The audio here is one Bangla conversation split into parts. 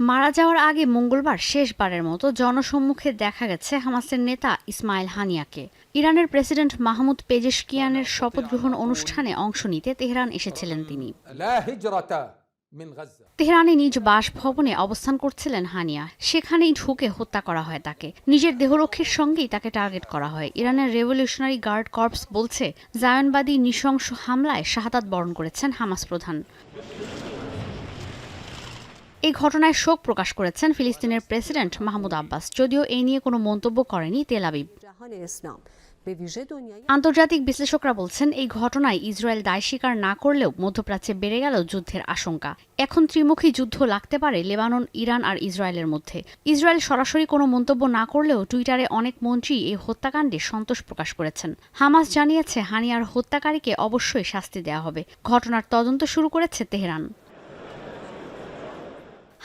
মারা যাওয়ার আগে মঙ্গলবার শেষবারের মতো জনসম্মুখে দেখা গেছে হামাসের নেতা ইসমাইল হানিয়াকে। ইরানের প্রেসিডেন্ট মাহমুদ পেজেশকিয়ানের শপথ গ্রহণ অনুষ্ঠানে অংশ নিতে তেহরান এসেছিলেন তিনি। তেহরানে নিজ বাসভবনে অবস্থান করছিলেন হানিয়া। সেখানেই ঢুকে হত্যা করা হয় তাকে। নিজের দেহরক্ষীর সঙ্গেই তাকে টার্গেট করা হয়। ইরানের রেভলিউশনারি গার্ড কর্পস বলছে জায়নবাদী নৃশংস হামলায় শাহাদাত বরণ করেছেন হামাস প্রধান। এই ঘটনায় শোক প্রকাশ করেছেন ফিলিস্তিনের প্রেসিডেন্ট মাহমুদ আব্বাস। যদিও এই নিয়ে কোনো মন্তব্য করেনি তেল আবিব। আন্তর্জাতিক বিশ্লেষকরা বলছেন, এই ঘটনায় ইসরায়েল দায় স্বীকার না করলেও মধ্যপ্রাচ্যে বেড়ে গেল যুদ্ধের আশঙ্কা। এখন ত্রিমুখী যুদ্ধ লাগতে পারে লেবানন, ইরান আর ইসরায়েলের মধ্যে। ইসরায়েল সরাসরি কোনো মন্তব্য না করলেও টুইটারে অনেক মন্ত্রী এই হত্যাকাণ্ডে সন্তোষ প্রকাশ করেছেন। হামাস জানিয়েছে, হানিয়ার হত্যাকারীকে অবশ্যই শাস্তি দেওয়া হবে। ঘটনার তদন্ত শুরু করেছে তেহরান।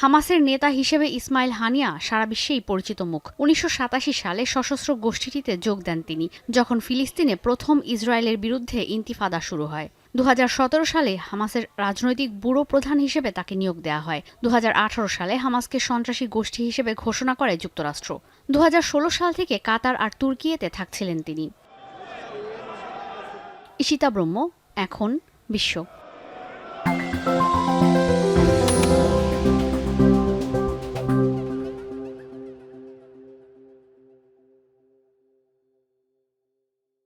হামাসের নেতা হিসেবে ইসমাইল হানিয়া সারা বিশ্বেই পরিচিত মুখ। উনিশশো সাতাশি সালে সশস্ত্র গোষ্ঠীটিতে যোগ দেন তিনি, যখন ফিলিস্তিনে প্রথম ইসরায়েলের বিরুদ্ধে ইন্তিফাদা শুরু হয়। দু হাজার সতেরো সালে হামাসের রাজনৈতিক ব্যুরো প্রধান হিসেবে তাকে নিয়োগ দেওয়া হয়। দু হাজার আঠারো সালে হামাসকে সন্ত্রাসী গোষ্ঠী হিসেবে ঘোষণা করে যুক্তরাষ্ট্র। দু হাজার ষোলো সাল থেকে কাতার আর তুর্কিয়েতে থাকছিলেন তিনি। ইশিতা ব্রহ্ম, এখন বিশ্ব।